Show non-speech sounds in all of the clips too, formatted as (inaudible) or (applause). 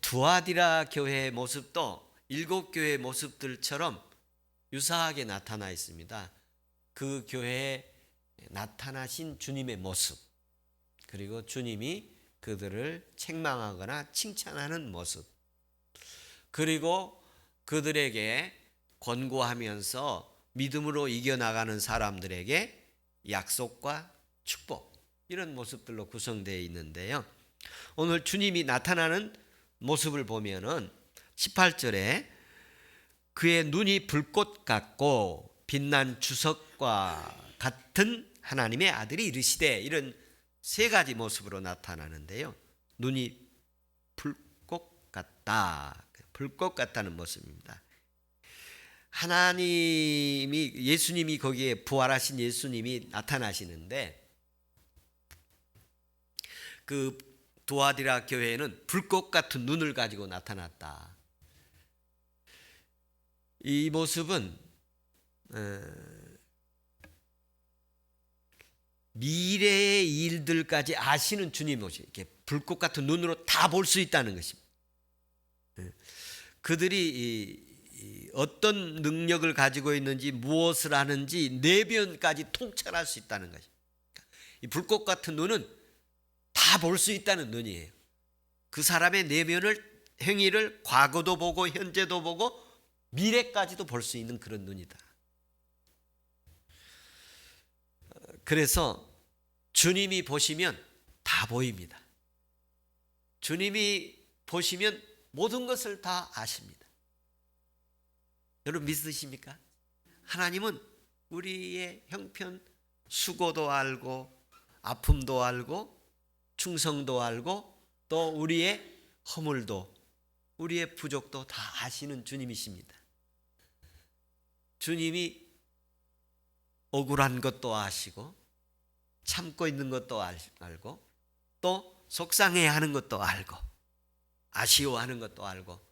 두아디라 교회의 모습도 일곱 교회의 모습들처럼 유사하게 나타나 있습니다. 그 교회에 나타나신 주님의 모습 그리고 주님이 그들을 책망하거나 칭찬하는 모습 그리고 그들에게 권고하면서 믿음으로 이겨나가는 사람들에게 약속과 축복 이런 모습들로 구성되어 있는데요. 오늘 주님이 나타나는 모습을 보면은 18절에 그의 눈이 불꽃 같고 빛난 주석과 같은 하나님의 아들이 이르시되 이런 세 가지 모습으로 나타나는데요. 눈이 불꽃 같다. 불꽃 같다는 모습입니다. 하나님이 예수님이 거기에 부활하신 예수님이 나타나시는데 그 도아디라 교회에는 불꽃 같은 눈을 가지고 나타났다. 이 모습은 어, 미래의 일들까지 아시는 주님 모습, 이렇게 불꽃 같은 눈으로 다 볼 수 있다는 것입니다. 예. 그들이 어떤 능력을 가지고 있는지 무엇을 하는지 내변까지 통찰할 수 있다는 것입니다. 이 불꽃 같은 눈은 다 볼 수 있다는 눈이에요. 그 사람의 내면을 행위를 과거도 보고 현재도 보고 미래까지도 볼 수 있는 그런 눈이다. 그래서 주님이 보시면 다 보입니다. 주님이 보시면 모든 것을 다 아십니다. 여러분 믿으십니까? 하나님은 우리의 형편, 수고도 알고, 아픔도 알고, 충성도 알고, 또 우리의 허물도, 우리의 부족도 다 아시는 주님이십니다. 주님이 억울한 것도 아시고, 참고 있는 것도 알고, 또 속상해하는 것도 알고, 아쉬워하는 것도 알고,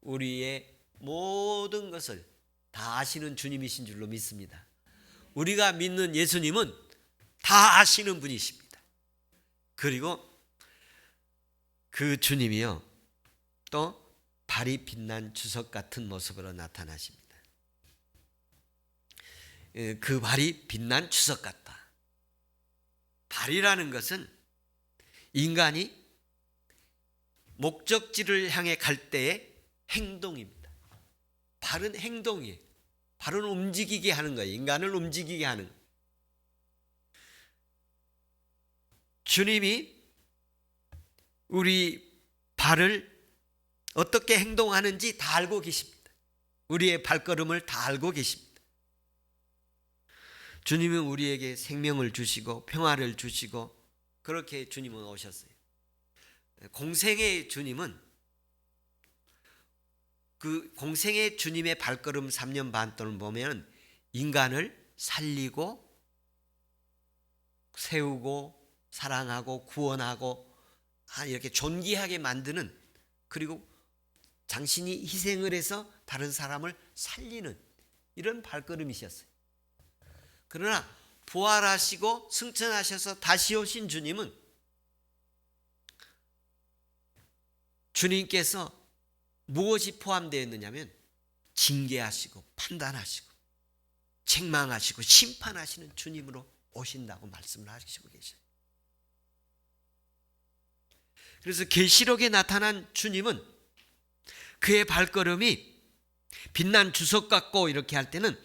우리의 모든 것을 다 아시는 주님이신 줄로 믿습니다. 우리가 믿는 예수님은 다 아시는 분이십니다. 그리고 그 주님이요, 또 발이 빛난 주석 같은 모습으로 나타나십니다. 예, 그 발이 빛난 주석 같다. 발이라는 것은 인간이 목적지를 향해 갈 때의 행동입니다. 발은 행동이에요. 발은 움직이게 하는 거예요. 인간을 움직이게 하는 거예요. 주님이 우리 발을 어떻게 행동하는지 다 알고 계십니다. 우리의 발걸음을 다 알고 계십니다. 주님은 우리에게 생명을 주시고 평화를 주시고 그렇게 주님은 오셨어요. 공생의 주님은 그 공생의 주님의 발걸음 3년 반 동안 보면 인간을 살리고 세우고 사랑하고 구원하고 이렇게 존귀하게 만드는 그리고 당신이 희생을 해서 다른 사람을 살리는 이런 발걸음이셨어요. 그러나 부활하시고 승천하셔서 다시 오신 주님은 주님께서 무엇이 포함되어 있느냐면 징계하시고 판단하시고 책망하시고 심판하시는 주님으로 오신다고 말씀을 하시고 계셔요. 그래서 계시록에 나타난 주님은 그의 발걸음이 빛난 주석 같고 이렇게 할 때는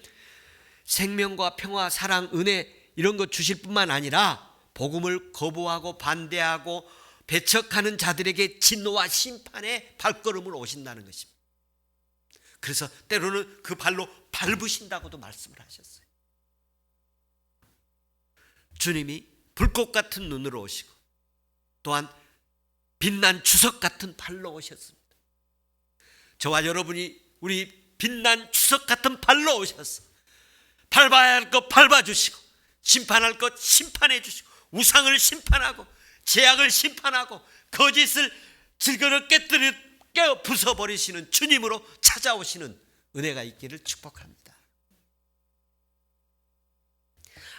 생명과 평화, 사랑, 은혜 이런 것 주실 뿐만 아니라 복음을 거부하고 반대하고 배척하는 자들에게 진노와 심판의 발걸음을 오신다는 것입니다. 그래서 때로는 그 발로 밟으신다고도 말씀을 하셨어요. 주님이 불꽃 같은 눈으로 오시고 또한 빛난 주석 같은 발로 오셨습니다. 저와 여러분이 우리 빛난 주석 같은 발로 오셔서 밟아야 할 것 밟아주시고 심판할 것 심판해 주시고 우상을 심판하고 죄악을 심판하고 거짓을 질거를 깨뜨려 깨어 부숴버리시는 주님으로 찾아오시는 은혜가 있기를 축복합니다.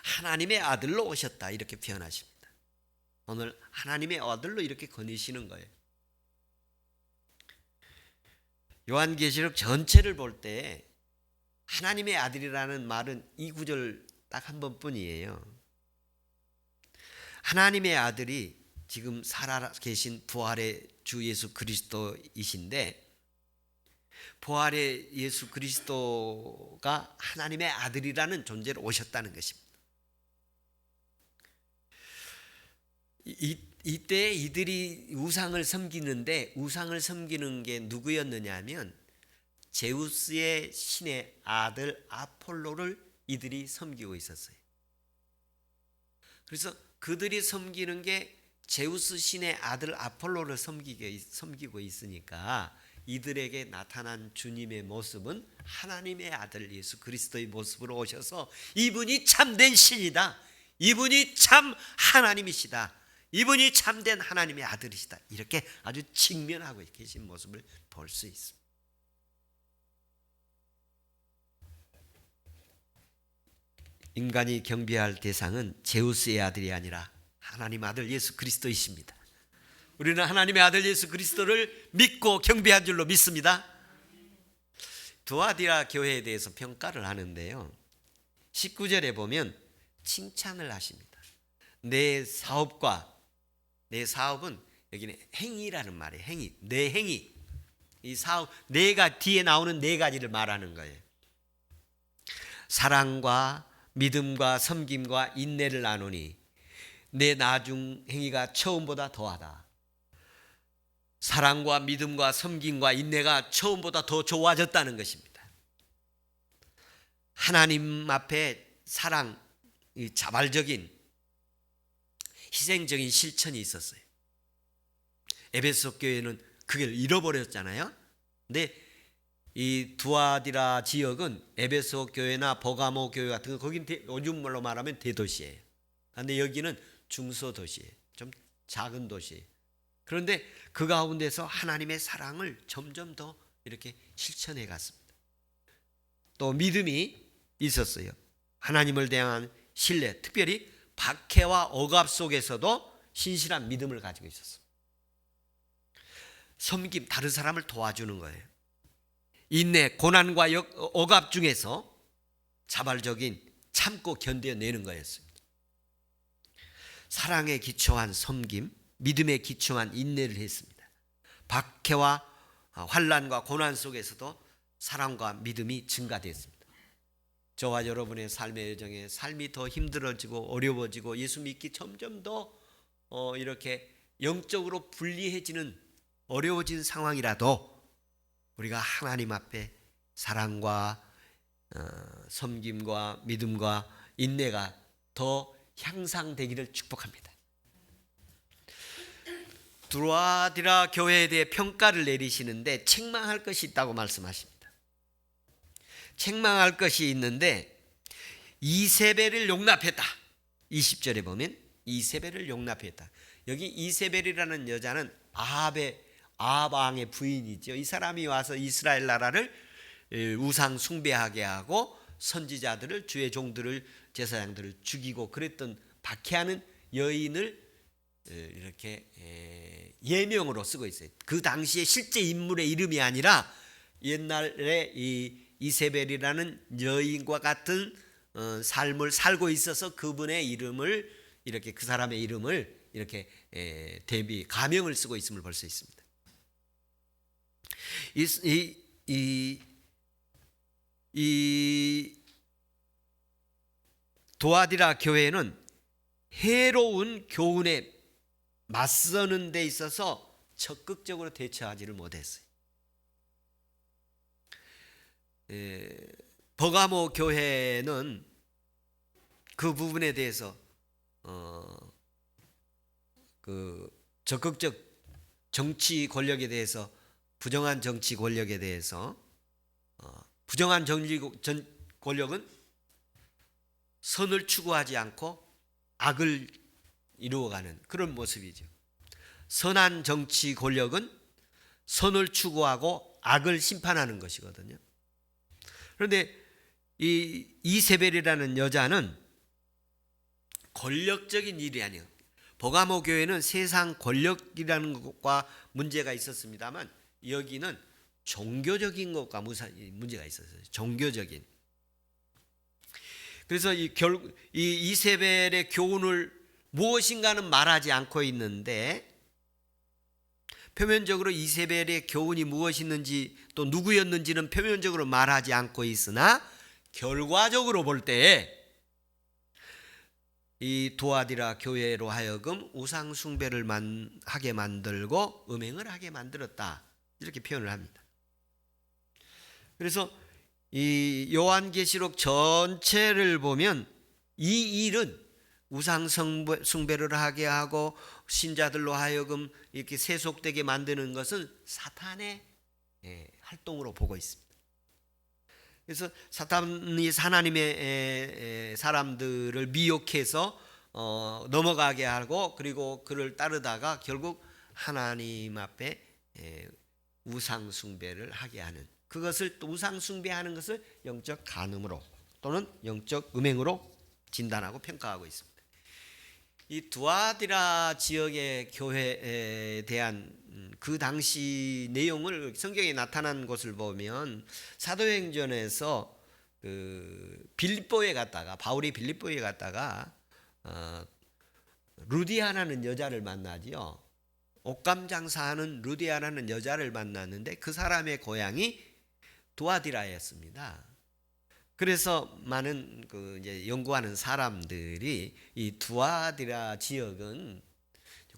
하나님의 아들로 오셨다 이렇게 표현하십니다. 오늘 하나님의 아들로 이렇게 거니시는 거예요. 요한계시록 전체를 볼 때 하나님의 아들이라는 말은 이 구절 딱 한 번뿐이에요. 하나님의 아들이 지금 살아 계신 부활의 주 예수 그리스도이신데 부활의 예수 그리스도가 하나님의 아들이라는 존재로 오셨다는 것입니다. 이, 이때 이들이 우상을 섬기는데 우상을 섬기는 게 누구였느냐면 제우스의 신의 아들 아폴로를 이들이 섬기고 있었어요. 그래서 그들이 섬기는 게 제우스 신의 아들 아폴로를 섬기게, 섬기고 있으니까 이들에게 나타난 주님의 모습은 하나님의 아들 예수 그리스도의 모습으로 오셔서 이분이 참된 신이다. 이분이 참 하나님이시다. 이분이 참된 하나님의 아들이시다. 이렇게 아주 직면하고 계신 모습을 볼 수 있습니다. 인간이 경배할 대상은 제우스의 아들이 아니라 하나님 아들 예수 그리스도이십니다. 우리는 하나님의 아들 예수 그리스도를 믿고 경배한 줄로 믿습니다. 두아디라 교회에 대해서 평가를 하는데요. 19절에 보면 칭찬을 하십니다. 내 사업과 내 사업은 여기는 행위라는 말이에요. 행위. 내 행위. 이 사업 내가 뒤에 나오는 네 가지를 말하는 거예요. 사랑과 믿음과 섬김과 인내를 나누니 내 나중 행위가 처음보다 더하다. 사랑과 믿음과 섬김과 인내가 처음보다 더 좋아졌다는 것입니다. 하나님 앞에 사랑, 이 자발적인 희생적인 실천이 있었어요. 에베소 교회는 그걸 잃어버렸잖아요. 근데 이 두아디라 지역은 에베소 교회나 버가모 교회 같은 거 거긴 대, 요즘 말로 말하면 대도시예요. 근데 여기는 중소 도시예요. 좀 작은 도시예요. 그런데 그 가운데서 하나님의 사랑을 점점 더 이렇게 실천해 갔습니다. 또 믿음이 있었어요. 하나님을 대한 신뢰, 특별히 박해와 억압 속에서도 신실한 믿음을 가지고 있었어요. 섬김, 다른 사람을 도와주는 거예요. 인내, 고난과 역, 억압 중에서 자발적인 참고 견뎌내는 거였습니다. 사랑에 기초한 섬김, 믿음에 기초한 인내를 했습니다. 박해와 환란과 고난 속에서도 사랑과 믿음이 증가됐습니다. 저와 여러분의 삶의 여정에 삶이 더 힘들어지고 어려워지고 예수 믿기 점점 더 어, 이렇게 영적으로 불리해지는 어려워진 상황이라도 우리가 하나님 앞에 사랑과 어, 섬김과 믿음과 인내가 더 향상되기를 축복합니다. 두아디라 교회에 대해 평가를 내리시는데 책망할 것이 있다고 말씀하십니다. 책망할 것이 있는데 이세벨을 용납했다. 20절에 보면 이세벨을 용납했다. 여기 이세벨이라는 여자는 아합의 아방의 부인이죠. 이 사람이 와서 이스라엘 나라를 우상 숭배하게 하고 선지자들을 주의 종들을 제사장들을 죽이고 그랬던 박해하는 여인을 이렇게 예명으로 쓰고 있어요. 그 당시에 실제 인물의 이름이 아니라 옛날에 이 이세벨이라는 여인과 같은 어, 삶을 살고 있어서 그분의 이름을 이렇게 그 사람의 이름을 이렇게 대비 가명을 쓰고 있음을 볼 수 있습니다. 이, 이, 이, 이 도아디라 교회는 해로운 교훈에 맞서는 데 있어서 적극적으로 대처하지를 못했어요. 에, 버가모 교회는 그 부분에 대해서 어, 그 적극적 정치 권력에 대해서 부정한 정치 권력에 대해서 어, 부정한 정치 전 권력은 선을 추구하지 않고 악을 이루어가는 그런 모습이죠. 선한 정치 권력은 선을 추구하고 악을 심판하는 것이거든요. 그런데 이 이세벨이라는 여자는 권력적인 일이 아니에요. 버가모 교회는 세상 권력이라는 것과 문제가 있었습니다만 여기는 종교적인 것과 문제가 있었어요. 종교적인. 그래서 이 결 이 이세벨의 교훈을 무엇인가는 말하지 않고 있는데 표면적으로 이세벨의 교훈이 무엇이었는지 또 누구였는지는 표면적으로 말하지 않고 있으나 결과적으로 볼때이 도아디라 교회로 하여금 우상 숭배를 만, 하게 만들고 음행을 하게 만들었다 이렇게 표현을 합니다. 그래서 이 요한계시록 전체를 보면 이 일은 우상 숭배- 숭배를 하게 하고 신자들로 하여금 이렇게 세속되게 만드는 것은 사탄의 예, 활동으로 보고 있습니다. 그래서 사탄이 하나님의 에, 에, 사람들을 미혹해서 어, 넘어가게 하고 그리고 그를 따르다가 결국 하나님 앞에 에, 우상 숭배를 하게 하는 그것을 또 우상 숭배하는 것을 영적 간음으로 또는 영적 음행으로 진단하고 평가하고 있습니다. 이 두아디라 지역의 교회에 대한 음, 그 당시 내용을 성경에 나타난 것을 보면 사도행전에서 그 빌립보에 갔다가 바울이 빌립보에 갔다가 어, 루디아라는 여자를 만나지요. 옷감 장사하는 루디아라는 여자를 만났는데 그 사람의 고향이 두아디라였습니다. 그래서 많은 그 이제 연구하는 사람들이 이 두아디라 지역은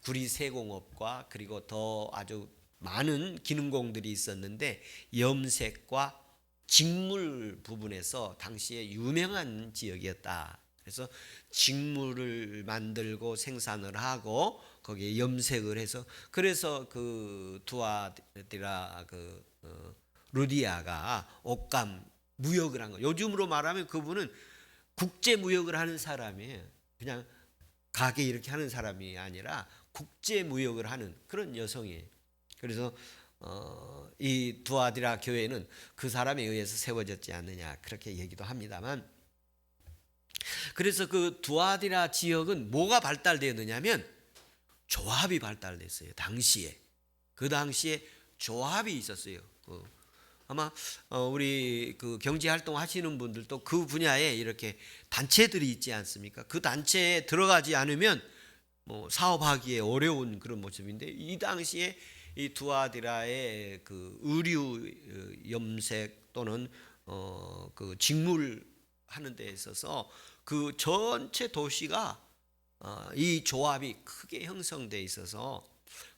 구리 세공업과 그리고 더 아주 많은 기능공들이 있었는데 염색과 직물 부분에서 당시에 유명한 지역이었다. 그래서 직물을 만들고 생산을 하고 거기에 염색을 해서 그래서 그 두아디라 그 어, 루디아가 옷감 무역을 한 거. 요즘으로 말하면 그분은 국제 무역을 하는 사람이에요. 그냥 가게 이렇게 하는 사람이 아니라 국제 무역을 하는 그런 여성이에요. 그래서 어, 이 두아디라 교회는 그 사람에 의해서 세워졌지 않느냐 그렇게 얘기도 합니다만 그래서 그 두아디라 지역은 뭐가 발달되었느냐면 조합이 발달됐어요. 당시에 그 당시에 조합이 있었어요. 어, 아마 어, 우리 그 경제 활동 하시는 분들도 그 분야에 이렇게 단체들이 있지 않습니까? 그 단체에 들어가지 않으면 뭐 사업하기에 어려운 그런 모습인데 이 당시에 이 두아디라의 그 의류 어, 염색 또는 어 그 직물 하는 데 있어서 그 전체 도시가 어, 이 조합이 크게 형성돼 있어서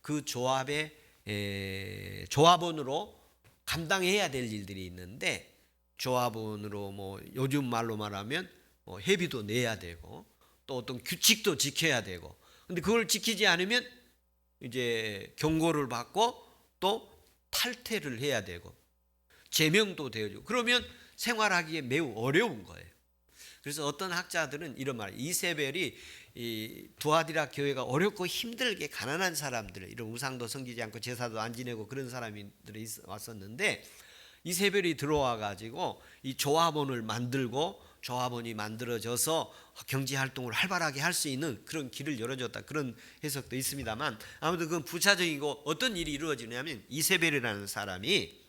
그 조합의 에, 조합원으로 감당해야 될 일들이 있는데 조합원으로 뭐 요즘 말로 말하면 뭐 회비도 내야 되고 또 어떤 규칙도 지켜야 되고 근데 그걸 지키지 않으면 이제 경고를 받고 또 탈퇴를 해야 되고 제명도 되어지고 그러면 생활하기에 매우 어려운 거예요. 그래서 어떤 학자들은 이런 말 이세벨이 이 두아디라 교회가 어렵고 힘들게 가난한 사람들 이런 우상도 섬기지 않고 제사도 안 지내고 그런 사람들이 있- 왔었는데 이세벨이 들어와 가지고 이 조합원을 만들고 조합원이 만들어져서 경제 활동을 활발하게 할 수 있는 그런 길을 열어줬다. 그런 해석도 있습니다만 아무튼 그건 부차적이고 어떤 일이 이루어지냐면 이세벨이라는 사람이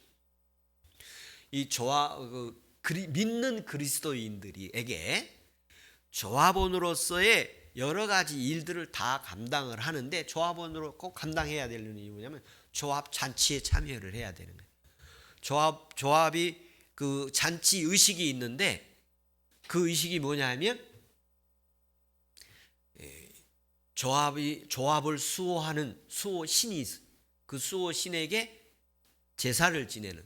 이 조합 그 믿는 그리스도인들이에게 조합원으로서의 여러 가지 일들을 다 감당을 하는데 조합원으로 꼭 감당해야 되는 이유 뭐냐면 조합 잔치에 참여를 해야 되는 거예요. 조합 조합이 그 잔치 의식이 있는데 그 의식이 뭐냐면 에, 조합이 조합을 수호하는 수호 신이. 그 수호 신에게 제사를 지내는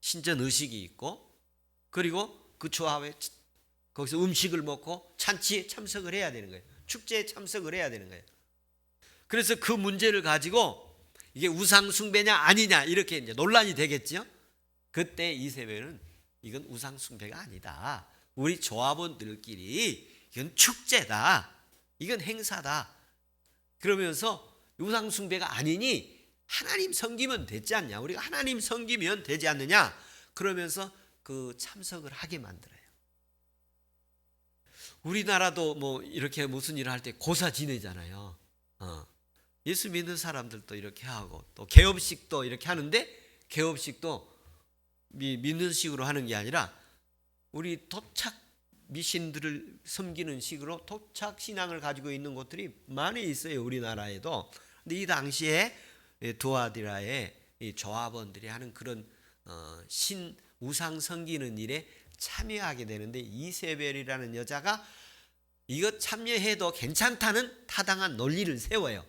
신전 의식이 있고 그리고 그 조합에 거기서 음식을 먹고 잔치에 참석을 해야 되는 거예요. 축제에 참석을 해야 되는 거예요. 그래서 그 문제를 가지고 이게 우상 숭배냐 아니냐 이렇게 이제 논란이 되겠죠. 그때 이세벨은 이건 우상 숭배가 아니다. 우리 조합원들끼리 이건 축제다. 이건 행사다. 그러면서 우상 숭배가 아니니 하나님 섬기면 되지 않냐? 우리가 하나님 섬기면 되지 않느냐? 그러면서 그 참석을 하게 만들어요. 우리나라도 뭐 이렇게 무슨 일을 할 때 고사 지내잖아요. 어. 예수 믿는 사람들도 이렇게 하고 또 개업식도 이렇게 하는데 개업식도 미- 믿는 식으로 하는 게 아니라 우리 도착 미신들을 섬기는 식으로 도착 신앙을 가지고 있는 곳들이 많이 있어요 우리나라에도. 근데 이 당시에 이 두아디라의 이 조합원들이 하는 그런 어, 신 우상 섬기는 일에 참여하게 되는데 이세벨이라는 여자가 이것 참여해도 괜찮다는 타당한 논리를 세워요.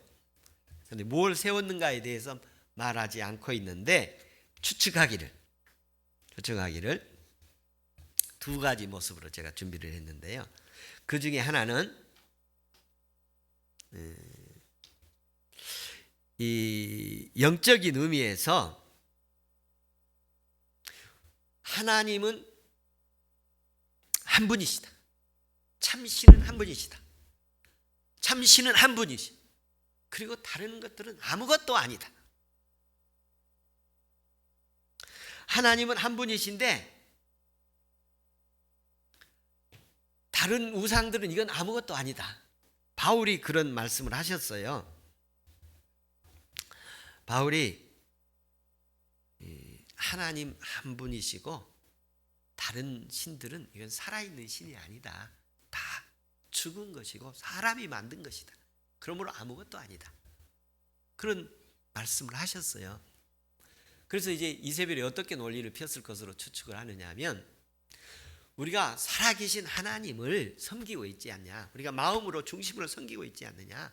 근데 뭘 세웠는가에 대해서 말하지 않고 있는데 추측하기를 추측하기를 두 가지 모습으로 제가 준비를 했는데요. 그 중에 하나는 음, 이 영적인 의미에서 하나님은 한 분이시다. 참 신은 한 분이시다. 참 신은 한 분이시. 그리고 다른 것들은 아무것도 아니다. 하나님은 한 분이신데 다른 우상들은 이건 아무것도 아니다. 바울이 그런 말씀을 하셨어요. 바울이 이 하나님 한 분이시고 다른 신들은 이건 살아있는 신이 아니다. 다 죽은 것이고 사람이 만든 것이다. 그러므로 아무것도 아니다. 그런 말씀을 하셨어요. 그래서 이제 이세벨이 어떻게 논리를 폈을 것으로 추측을 하느냐 하면 우리가 살아계신 하나님을 섬기고 있지 않냐. 우리가 마음으로 중심으로 섬기고 있지 않느냐.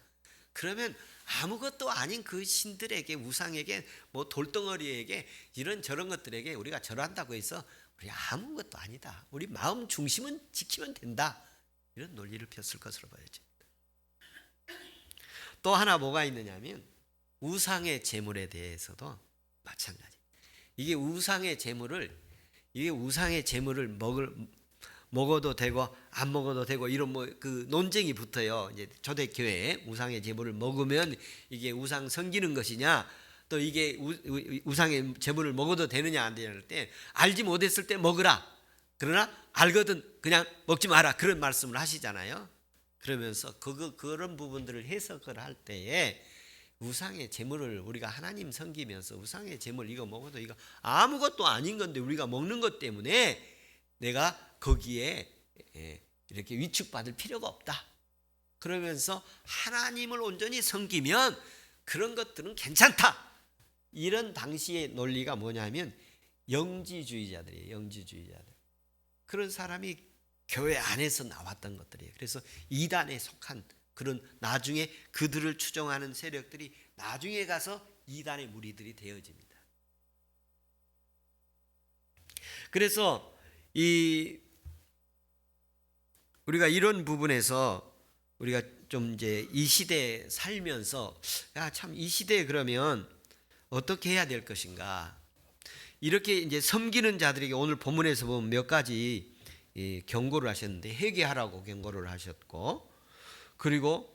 그러면 아무것도 아닌 그 신들에게 우상에게 뭐 돌덩어리에게 이런 저런 것들에게 우리가 절한다고 해서 우리 아무것도 아니다. 우리 마음 중심은 지키면 된다. 이런 논리를 폈을 것으로 보여집니다. 또 하나 뭐가 있느냐면 우상의 제물에 대해서도 마찬가지. 이게 우상의 제물을 이게 우상의 제물을 먹을 먹어도 되고 안 먹어도 되고 이런 뭐 그 논쟁이 붙어요. 이제 초대 교회에 우상의 제물을 먹으면 이게 우상 섬기는 것이냐 또 이게 우상의 제물을 먹어도 되느냐 안 되냐 할 때 알지 못했을 때 먹으라. 그러나 알거든 그냥 먹지 마라 그런 말씀을 하시잖아요. 그러면서 그거 그런 부분들을 해석을 할 때에 우상의 제물을 우리가 하나님 섬기면서 우상의 제물 이거 먹어도 이거 아무것도 아닌 건데 우리가 먹는 것 때문에 내가 거기에 예, 이렇게 위축받을 필요가 없다. 그러면서 하나님을 온전히 섬기면 그런 것들은 괜찮다. 이런 당시의 논리가 뭐냐면 영지주의자들이에요. 영지주의자들. 그런 사람이 교회 안에서 나왔던 것들이에요. 그래서 이단에 속한 그런 나중에 그들을 추종하는 세력들이 나중에 가서 이단의 무리들이 되어집니다. 그래서 이 우리가 이런 부분에서 우리가 좀 이제 이 시대에 살면서 야 참 이 시대에 그러면 어떻게 해야 될 것인가 이렇게 이제 섬기는 자들에게 오늘 본문에서 보면 몇 가지 이 경고를 하셨는데 회개하라고 경고를 하셨고 그리고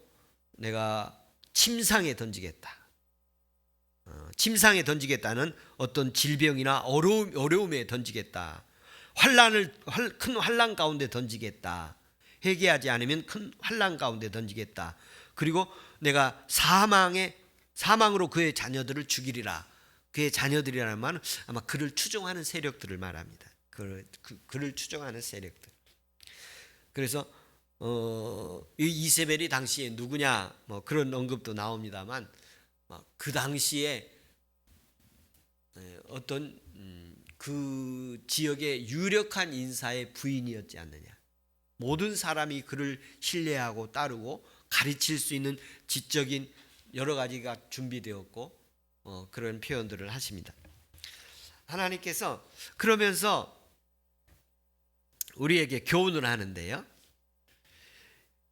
내가 침상에 던지겠다. 어, 침상에 던지겠다는 어떤 질병이나 어려움, 어려움에 던지겠다. 환란을 환- 큰 환란 가운데 던지겠다. 회개하지 않으면 큰 환란 가운데 던지겠다. 그리고 내가 사망에 사망으로 그의 자녀들을 죽이리라. 그의 자녀들이라는 말은 아마 그를 추종하는 세력들을 말합니다. 그를, 그, 그를 추종하는 세력들. 그래서 어, 이 이세벨이 당시에 누구냐 뭐 그런 언급도 나옵니다만 어, 그 당시에 에, 어떤 음, 그 지역의 유력한 인사의 부인이었지 않느냐. 모든 사람이 그를 신뢰하고 따르고 가르칠 수 있는 지적인 여러 가지가 준비되었고 어, 그런 표현들을 하십니다. 하나님께서 그러면서 우리에게 교훈을 하는데요.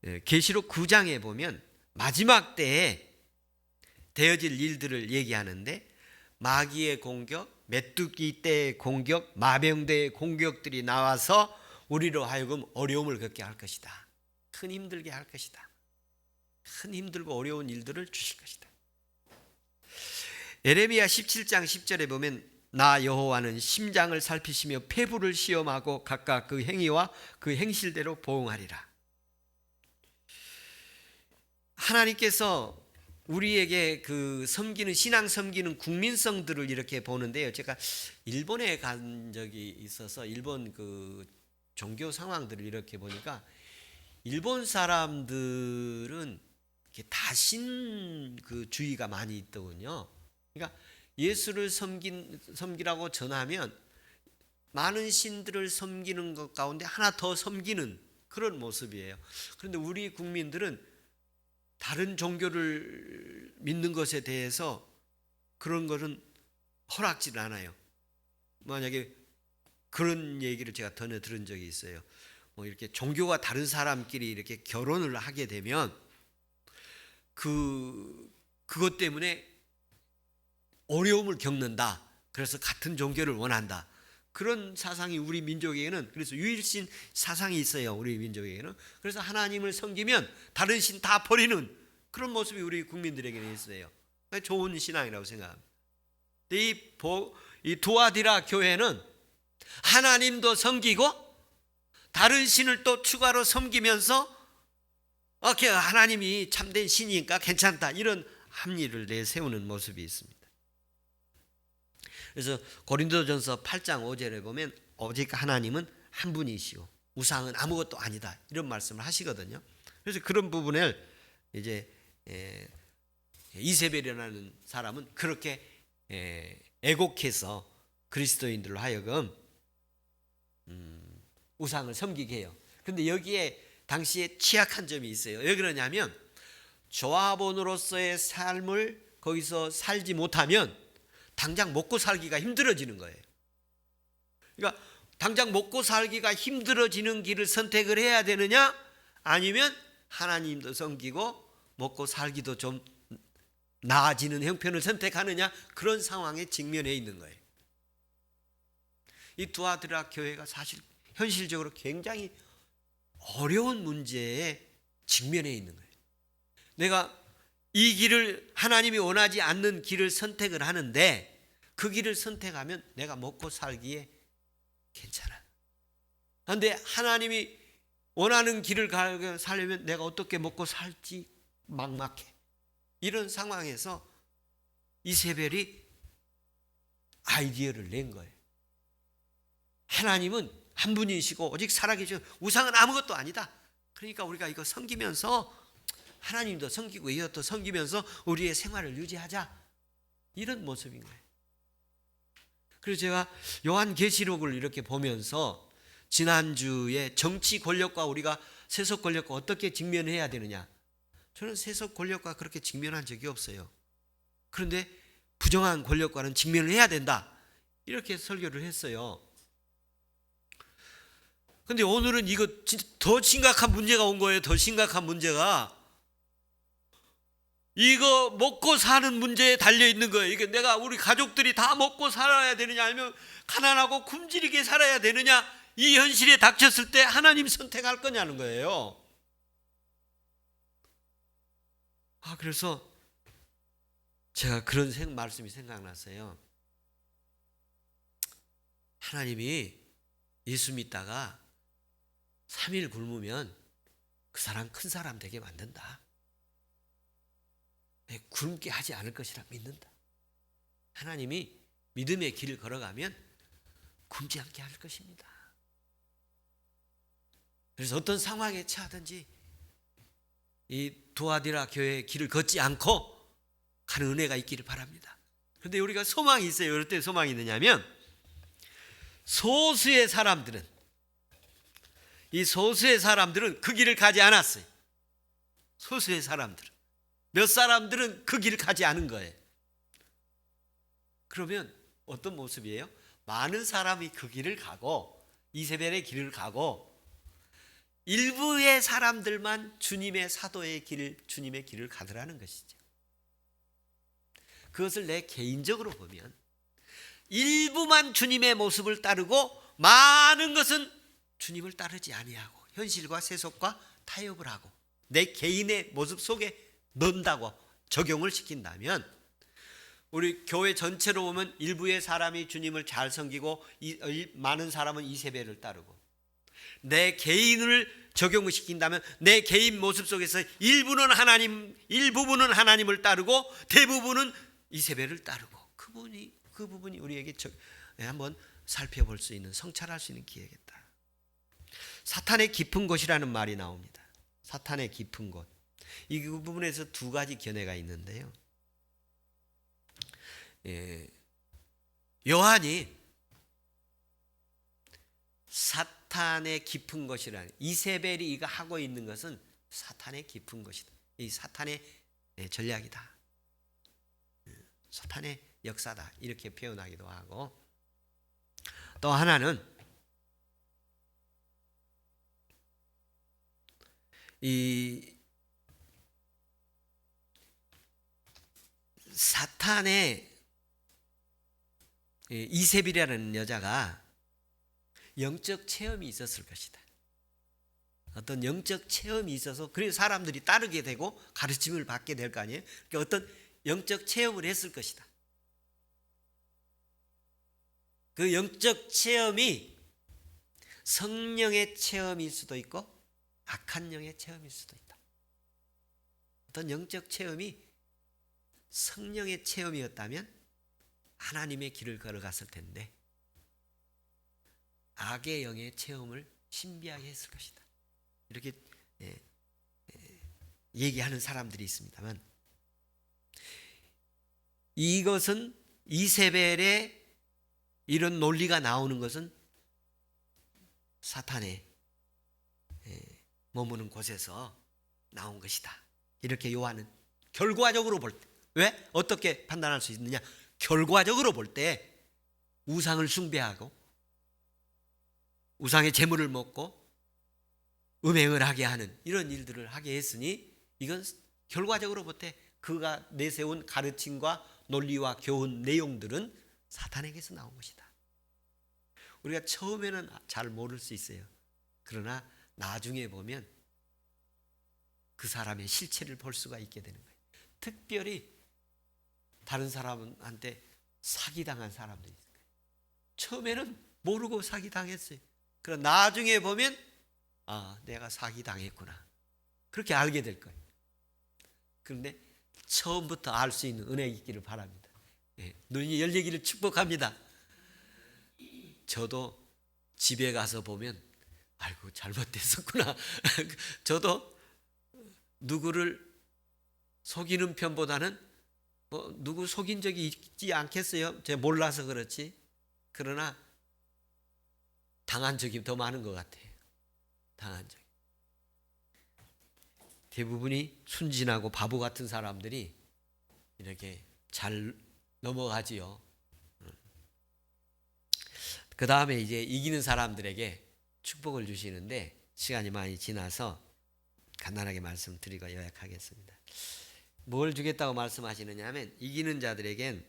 예, 계시록 9장에 보면 마지막 때에 되어질 일들을 얘기하는데 마귀의 공격, 메뚜기 때의 공격, 마병대의 공격들이 나와서 우리로 하여금 어려움을 겪게 할 것이다. 큰 힘들게 할 것이다. 큰 힘들고 어려운 일들을 주실 것이다. 에레미야 17장 10절에 보면 나 여호와는 심장을 살피시며 폐부를 시험하고 각각 그 행위와 그 행실대로 보응하리라. 하나님께서 우리에게 그 섬기는 신앙 섬기는 국민성들을 이렇게 보는데요. 제가 일본에 간 적이 있어서 일본 그 종교 상황들을 이렇게 보니까 일본 사람들은 다신 그 주의가 많이 있더군요. 그러니까 예수를 섬긴 섬기라고 전하면 많은 신들을 섬기는 것 가운데 하나 더 섬기는 그런 모습이에요. 그런데 우리 국민들은 다른 종교를 믿는 것에 대해서 그런 것은 허락질 않아요. 만약에 그런 얘기를 제가 전에 들은 적이 있어요. 뭐 이렇게 종교가 다른 사람끼리 이렇게 결혼을 하게 되면 그 그것 때문에 어려움을 겪는다. 그래서 같은 종교를 원한다. 그런 사상이 우리 민족에게는 그래서 유일신 사상이 있어요. 우리 민족에게는. 그래서 하나님을 섬기면 다른 신 다 버리는 그런 모습이 우리 국민들에게는 있어요. 좋은 신앙이라고 생각합니다. 이, 보, 이 두아디라 교회는 하나님도 섬기고 다른 신을 또 추가로 섬기면서 어, 그 하나님이 참된 신이니까 괜찮다 이런 합리를 내세우는 모습이 있습니다. 그래서 고린도전서 8장 5절에 보면 오직 하나님은 한 분이시오. 우상은 아무것도 아니다. 이런 말씀을 하시거든요. 그래서 그런 부분을 이제 에, 이세벨이라는 사람은 그렇게 에, 애곡해서 그리스도인들로 하여금 음, 우상을 섬기게 해요. 근데 여기에 당시에 취약한 점이 있어요. 왜 그러냐면 조합원으로서의 삶을 거기서 살지 못하면 당장 먹고 살기가 힘들어지는 거예요. 그러니까 당장 먹고 살기가 힘들어지는 길을 선택을 해야 되느냐? 아니면 하나님도 섬기고 먹고 살기도 좀 나아지는 형편을 선택하느냐? 그런 상황에 직면해 있는 거예요. 이 두아드라 교회가 사실 현실적으로 굉장히 어려운 문제에 직면해 있는 거예요. 내가 이 길을 하나님이 원하지 않는 길을 선택을 하는데 그 길을 선택하면 내가 먹고 살기에 괜찮아. 그런데 하나님이 원하는 길을 가 살려면 내가 어떻게 먹고 살지 막막해. 이런 상황에서 이세벨이 아이디어를 낸 거예요. 하나님은 한 분이시고 오직 살아계신 우상은 아무것도 아니다. 그러니까 우리가 이거 섬기면서 하나님도 섬기고 이것도 섬기면서 우리의 생활을 유지하자. 이런 모습인 거예요. 그래서 제가 요한 계시록을 이렇게 보면서 지난주에 정치 권력과 우리가 세속 권력과 어떻게 직면해야 되느냐. 저는 세속 권력과 그렇게 직면한 적이 없어요. 그런데 부정한 권력과는 직면을 해야 된다. 이렇게 설교를 했어요. 근데 오늘은 이거 진짜 더 심각한 문제가 온 거예요. 더 심각한 문제가. 이거 먹고 사는 문제에 달려 있는 거예요. 이게 내가 우리 가족들이 다 먹고 살아야 되느냐 아니면 가난하고 굶주리게 살아야 되느냐 이 현실에 닥쳤을 때 하나님 선택할 거냐는 거예요. 아 그래서 제가 그런 생 말씀이 생각났어요. 하나님이 예수 믿다가 3일 굶으면 그 사람 큰 사람 되게 만든다. 굶게 하지 않을 것이라 믿는다. 하나님이 믿음의 길을 걸어가면 굶지 않게 할 것입니다. 그래서 어떤 상황에 처하든지 이 도아디라 교회의 길을 걷지 않고 가는 은혜가 있기를 바랍니다. 그런데 우리가 소망이 있어요. 어럴 때 소망이 있느냐면 소수의 사람들은 이 소수의 사람들은 그 길을 가지 않았어요. 소수의 사람들은 몇 사람들은 그 길을 가지 않은 거예요. 그러면 어떤 모습이에요? 많은 사람이 그 길을 가고 이세벨의 길을 가고 일부의 사람들만 주님의 사도의 길, 주님의 길을 가더라는 것이죠. 그것을 내 개인적으로 보면 일부만 주님의 모습을 따르고 많은 것은 주님을 따르지 아니하고 현실과 세속과 타협을 하고 내 개인의 모습 속에 넣는다고 적용을 시킨다면 우리 교회 전체로 보면 일부의 사람이 주님을 잘 섬기고 많은 사람은 이세배를 따르고 내 개인을 적용시킨다면 내 개인 모습 속에서 일부는 하나님, 일부분은 하나님을 따르고 대부분은 이세벨을 따르고 그 부분이 그 부분이 우리에게 저, 예, 한번 살펴볼 수 있는 성찰할 수 있는 기회겠다. 사탄의 깊은 곳이라는 말이 나옵니다. 사탄의 깊은 곳. 이 부분에서 두 가지 견해가 있는데요. 예, 요한이 사탄의 깊은 것이라는 이세벨이 이거 하고 있는 것은 사탄의 깊은 것이다. 이 사탄의 예, 전략이다. 예, 사탄의 역사다. 이렇게 표현하기도 하고 또 하나는 이 사탄의 예, 이세벨이라는 여자가 영적 체험이 있었을 것이다. 어떤 영적 체험이 있어서 그래서 사람들이 따르게 되고 가르침을 받게 될 거 아니에요. 그러니까 어떤 영적 체험을 했을 것이다. 그 영적 체험이 성령의 체험일 수도 있고 악한 영의 체험일 수도 있다. 어떤 영적 체험이 성령의 체험이었다면 하나님의 길을 걸어갔을 텐데 악의 영의 체험을 신비하게 했을 것이다. 이렇게 예, 예, 얘기하는 사람들이 있습니다만 이것은 이세벨의 이런 논리가 나오는 것은 사탄의 예, 머무는 곳에서 나온 것이다. 이렇게 요한은 결과적으로 볼 때, 왜 어떻게 판단할 수 있느냐? 결과적으로 볼 때 우상을 숭배하고 우상의 재물을 먹고 음행을 하게 하는 이런 일들을 하게 했으니 이건 결과적으로 볼 때 그가 내세운 가르침과 논리와 교훈 내용들은 사탄에게서 나온 것이다. 우리가 처음에는 잘 모를 수 있어요. 그러나 나중에 보면 그 사람의 실체를 볼 수가 있게 되는 거예요. 특별히 다른 사람한테 사기당한 사람들이 있어요. 처음에는 모르고 사기당했어요. 그럼 나중에 보면 아, 내가 사기당했구나. 그렇게 알게 될 거예요. 그런데 처음부터 알 수 있는 은혜가 있기를 바랍니다. 예, 눈이 열리기를 축복합니다. 저도 집에 가서 보면 아이고 잘못됐었구나. (laughs) 저도 누구를 속이는 편보다는 뭐 누구 속인 적이 있지 않겠어요? 제가 몰라서 그렇지. 그러나 당한 적이 더 많은 것 같아요. 당한 적. 대부분이 순진하고 바보 같은 사람들이 이렇게 잘 넘어가지요. 그 다음에 이제 이기는 사람들에게 축복을 주시는데 시간이 많이 지나서 간단하게 말씀드리고 요약하겠습니다. 뭘 주겠다고 말씀하시느냐 하면 이기는 자들에겐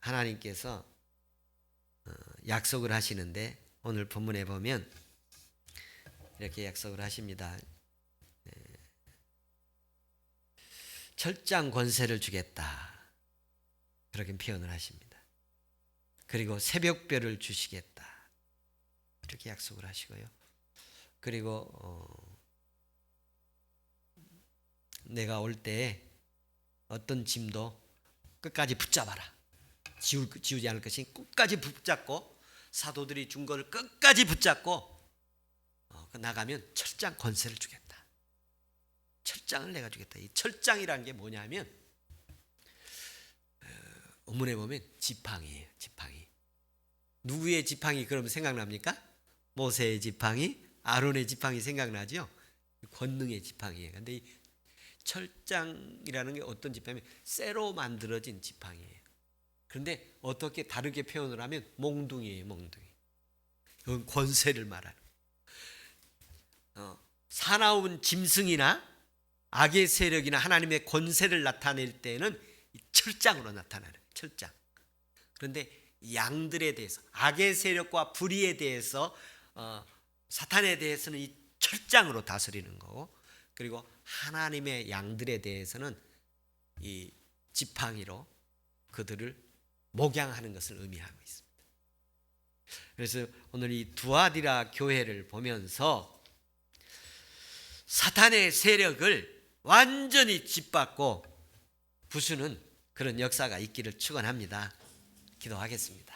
하나님께서 어, 약속을 하시는데 오늘 본문에 보면 이렇게 약속을 하십니다. 예. 철장 권세를 주겠다. 그렇게 표현을 하십니다. 그리고 새벽별을 주시겠다. 이렇게 약속을 하시고요. 그리고 어, 내가 올 때에 어떤 짐도 끝까지 붙잡아라. 지울, 지우지 않을 것이 끝까지 붙잡고 사도들이 준 것을 끝까지 붙잡고 어, 나가면 철장 권세를 주겠다. 철장을 내가 주겠다. 이 철장이라는 게 뭐냐면 어, 본문에 보면 지팡이에요. 지팡이. 누구의 지팡이 그러면 생각납니까? 모세의 지팡이, 아론의 지팡이 생각나죠? 권능의 지팡이에요. 근데 이 철장이라는 게 어떤 지팡이면 쇠로 만들어진 지팡이에요. 그런데 어떻게 다르게 표현을 하면 몽둥이에요, 몽둥이. 이건 권세를 말하는. 어, 사나운 짐승이나 악의 세력이나 하나님의 권세를 나타낼 때는 철장으로 나타나는 철장. 그런데 양들에 대해서 악의 세력과 불의에 대해서 어, 사탄에 대해서는 이 철장으로 다스리는 거고 그리고 하나님의 양들에 대해서는 이 지팡이로 그들을 목양하는 것을 의미하고 있습니다. 그래서 오늘 이 두아디라 교회를 보면서 사탄의 세력을 완전히 짓밟고 부수는 그런 역사가 있기를 축원합니다. 기도하겠습니다.